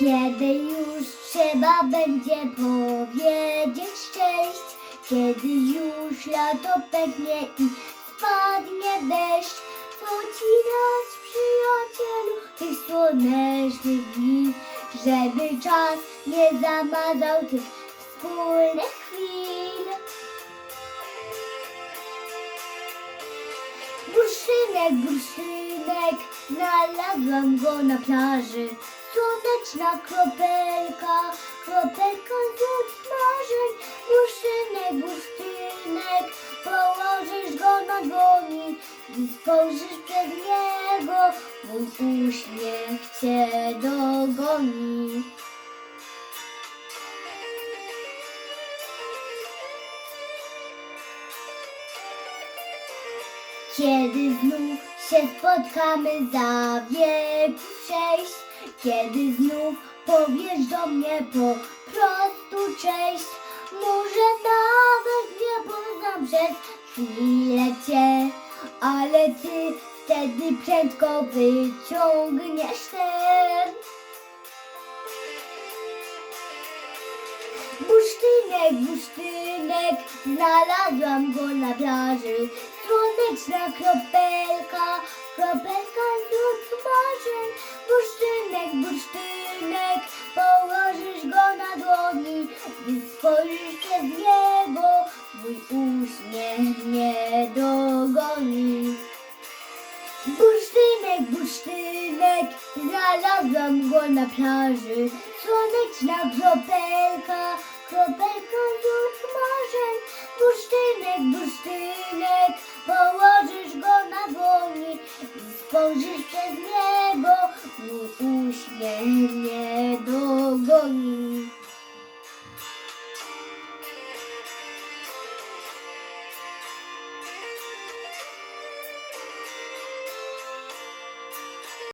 Kiedy już trzeba będzie powiedzieć cześć, kiedy już lato pęknie i spadnie deszcz, to ci dać przyjacielu tych słonecznych dni, żeby czas nie zamazał tych wspólnych chwil. Bursztynek, bursztynek, znalazłam go na plaży. Słoneczna kropelka, kropelka z marzeń. Bursztynek, bursztynek, położysz go na dłoni i spojrzysz przed niego, mój uśmiech cię dogoni. Kiedy znów się spotkamy za sześć, kiedy znów powiesz do mnie po prostu cześć, może nawet nie poznam przez chwilę cię, ale ty wtedy prędko wyciągniesz ten. Bursztynek, bursztynek, znalazłam go na plaży. Słoneczna kropelka, kropelka z marzeń. Bursztynek, bursztynek, położysz go na dłoni. Gdy spojrzysz przez niego, mój uśmiech nie dogoni. Bursztynek, bursztynek, znalazłam go na plaży. Słoneczna kropelka, kropelka z marzeń. Bursztynek, bursztynek, Spojrzysz przez niego, mój uśmiech nie.